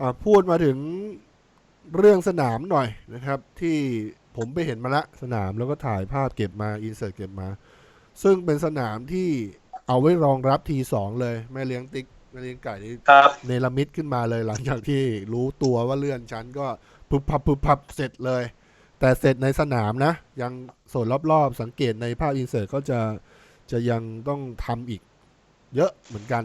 อ่าพูดมาถึงเรื่องสนามหน่อยนะครับ ที่ผมไปเห็นมาละสนามแล้วก็ถ่ายภาพเก็บมาอินเสิร์ตเก็บมา ซึ่งเป็นสนามที่เอาไว้รองรับทีสองเลย แม่เลี้ยงติ๊กแม่เลี้ยงไก่นี่ครับเนรมิตขึ้นมาเลยหลังจากที่รู้ตัวว่าเลื่อนชั้นก็พึบพับพึบพับเสร็จเลย แต่เสร็จในสนามนะ ยังส่วนรอบๆ สังเกตในภาพอินเสิร์ตก็จะจะยังต้องทำอีกเยอะเหมือนกัน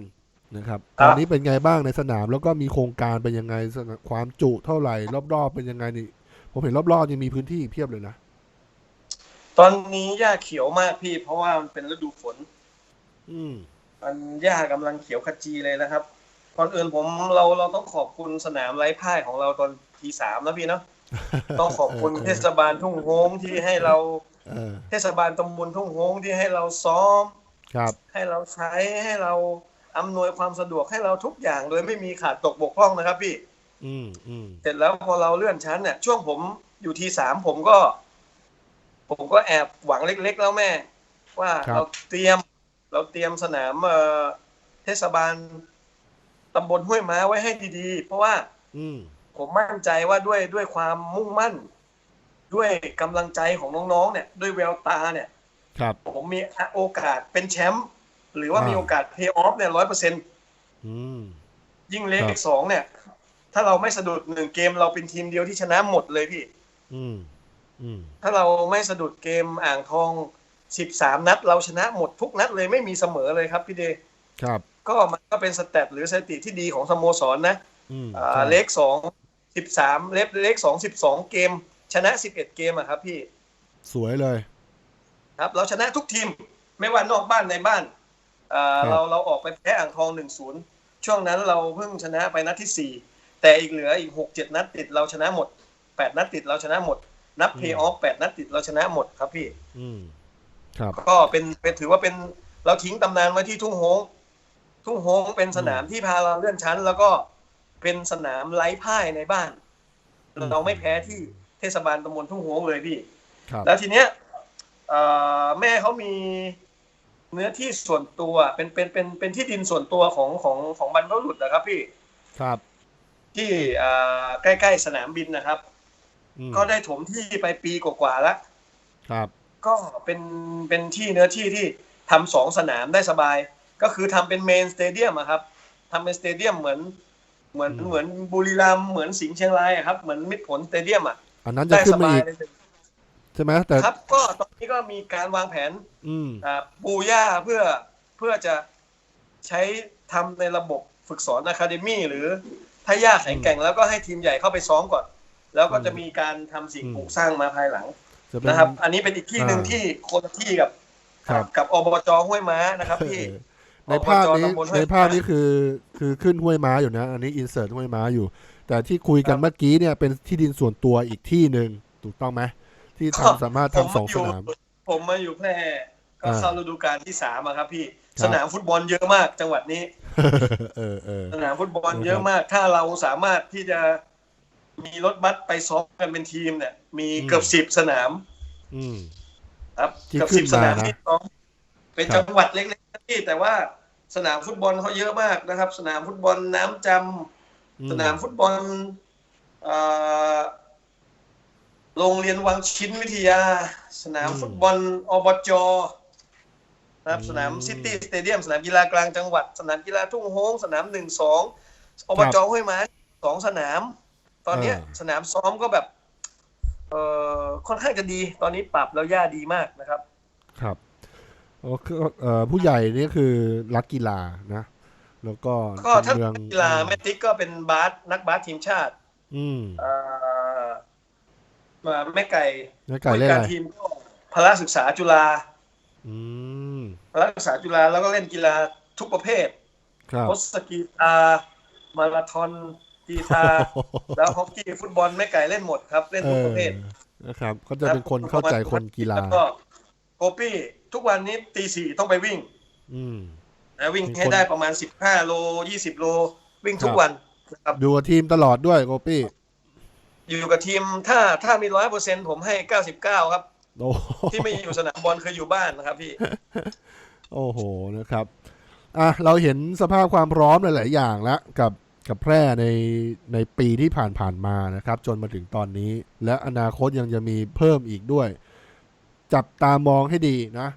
นะครับคตรับอนนี้เป็นไงบ้างในสนามแล้วก็มีโครงการเป็นยังไงสนามความจุเท่าไหร่ รอบๆ เป็นยังไงนี่ ผมเห็นรอบๆยังมีพื้นที่อีกเพียบเลยนะ ตอนนี้หญ้าเขียวมากพี่ เพราะว่ามันเป็นฤดูฝน อืมมันหญ้ากำลังเขียวขจีเลยนะครับก่อนอื่นผมเราเราต้องขอบคุณสนามไร้พ่ายของเราตอนทีสามนะพี่เนาะต้องขอบคุณเออเทศบาลทุ่งโฮงที่ให้เราเออเทศบาลตำบลทุ่งโฮงที่ให้เราซ้อมครับ ให้เราใช้ให้เรา อำนวยความสะดวกให้เราทุกอย่าง โดยไม่มีขาดตกบกพร่องนะครับพี่ อืมอืมเสร็จแล้วพอเราเลื่อนชั้นเนี่ยช่วงผมอยู่ทีสามผมก็ ผมก็แอบหวังเล็ก ๆ แล้วแม่ ว่าเราเตรียม เราเตรียมสนามเอ่อเทศบาลตำบลห้วยม้าไว้ให้ดีๆ เพราะว่า อืมผมมั่นใจว่าด้วยด้วยความมุ่งมั่น ด้วยกำลังใจของน้องๆเนี่ย ด้วยแววตาเนี่ย ครับ ผมมีโอกาสเป็นแชมป์ หรือว่าอ่ามีมีโอกาสเพย์ออฟเนี่ยร้อยเปอร์เซ็นต์อืมยิ่งเล็ครักบสองเนี่ย ถ้าเราไม่สะดุดหนึ่งเกมเราเป็นทีมเดียวที่ชนะหมดเลยพี่อืมอืมถ้าเราไม่สะดุดเกมอ่างทอง13นัด เราชนะหมดทุกนัดเลยไม่มีเสมอเลยครับพี่เดย์ครับ ก็มันก็เป็นสแตทหรือสถิติที่ดีของสโมสรนะอืมอ่าใช่เลขสองสิบสามเลขเลขสองสิบสองเกม ชนะ11เกมอะครับพี่ สวยเลย ครับ เราชนะทุกทีม ไม่ว่านอกบ้านในบ้านอ่าครับ เราเราออกไปแพ้อ่างทอง1-0ช่วงนั้นเราเพิ่งชนะไปนัดที่4แต่อีกเหลืออีก6-7นัดติดเราชนะหมด8นัดติดเราชนะหมด นับเพย์ออฟ8นัดติดเราชนะหมดครับพี่อืมครับก็เป็นเป็นถือว่าเป็นเราทิ้งตำนานไว้ที่ทุ่งโฮงทุ่งโฮงเป็นสนามที่พาเราเลื่อนชั้น แล้วก็เป็นสนามไร้พ่ายในบ้านอืมเราไม่แพ้ที่เทศบาลตำบลทุ่งโฮงเลยพี่ครับแล้วทีเนี้ยเอ่อแม่เขามี เนื้อที่ส่วนตัวเป็นเป็นเป็นเป็นที่ดินส่วนตัวของของของบรรพบุรุษนะครับพี่ครับ ที่เอ่อใกล้ๆสนามบินนะครับอืมก็ได้ถมที่ไปปีกว่าๆแล้วครับ ก็เป็นเป็นที่เนื้อที่ที่ทำสองสนามได้สบาย ก็คือทำเป็นเมนสเตเดียมอะครับทำเป็นสเตเดียมเหมือน เหมือนอืมเหมือนบุรีรัมย์เหมือนสิงห์เชียงรายอะครับ เหมือนมิตรผลสเตเดียมอะอันนั้นจะได้ขึ้สนมาบายอีกเลย ใช่ไหมแต่ครับก็ตอนนี้ก็มีการวางแผนอืมอ่าปูย่าเพื่อเพื่อจะใช้ทำในระบบฝึกสอนอะคาเดมี่หรือถ้าย่าแข็งแกร่งแล้วก็ให้ทีมใหญ่เข้าไปซ้อมก่อน แล้วก็จะมีการทำสิ่งปลูกสร้างมาภายหลังจะเป็นนะครับ อันนี้เป็นอีกที่หนึ่งอ่าที่คนละที่กับครับ กับอบจห้วยม้านะครับที่เออในภาพนี้อบจตำบลห้วยในภาพนี้คือคือขึ้นห้วยม้าอยู่นะ อันนี้อินเสิร์ตห้วยม้าอยู่ แต่ที่คุยกันครับ เมื่อกี้เนี่ยเป็นที่ดินส่วนตัวอีกที่หนึ่งถูกต้องไหม ที่ทำสามารถทำสองสนาม ผมมาอยู่แพร่ก็อ่าเข้าฤดูกาลที่สามอะครับพี่ครับสนามฟุตบอลเยอะมากจังหวัดนี้เออเออสนามฟุตบอลครับเยอะมาก ถ้าเราสามารถที่จะมีรถบัสไปซ้อมกันเป็นทีมเนี่ย มีอืมเกือบสิบสนามอืมครับที่เกือบขึ้สินบสนามมานะที่ซ้อมเป็นครับจังหวัดเล็กๆนะพี่แต่ว่าสนามฟุตบอลเขาเยอะมากนะครับ สนามฟุตบอลน้ำจำอืสนามฟุตบอลเอ่อ โรงเรียนวังชิ้นวิทยา สนามฟุตบอลอบจนะครับสนามซิตี้สเตเดียมสนามกีฬากลางจังหวัด สนามกีฬาทุ่งโฮงสนามหนึ่งสองอบจห้วยม้าสองสนาม ตอนเนี้ยสนามซ้อมก็แบบเอ่อค่อนข้างจะดี ตอนนี้ปรับแล้วย่าดีมากนะครับ ครับโอเคเอ่อผู้ใหญ่นี่คือรักกีฬานะ แล้วก็ก็ถ้าเป็นเมืองกีฬาแมตติกก็เป็นบาสนักบาสทีมชาติ อืมเอ่อ มาแม่ไก่แล้วไก่เล่นผู้จัดอะไรทีมก็พละศึกษาจุฬาอืมพละศึกษาจุฬาแล้วก็เล่นกีฬาทุกประเภทครับ โคสกีตามาราธอนกีตาแล้วฮอกกี้ฟุตบอลแม่ไก่เล่นหมดครับ เล่นเอทุกอประเภทนะครับ ก็จะเป็นคนเข้าใจคนกีฬา แล้วก็โกปี้ทุกวันนี้ตีสี่ต้องไปวิ่งอืม นะวิ่งมีคนให้ได้ประมาณสิบห้าโลยี่สิบโล วิ่งทุคกรับ วันนะครับ ดูกับทีมตลอดด้วยโกปี้ อยู่กับทีมถ้าถ้ามีร้อยเปอร์เซ็นผมให้เก้าสิบเก้าครับโอ้โหที่ไม่อยู่สนามบอลคืออยู่บ้านนะครับพี่ โอ้โหนะครับอะเราเห็นสภาพความพร้อมหลาย ๆ อย่างแล้วกับกับแพร่ในในปีที่ผ่านๆมานะครับ จนมาถึงตอนนี้ และอนาคตยังจะมีเพิ่มอีกด้วย จับตามองให้ดีนะ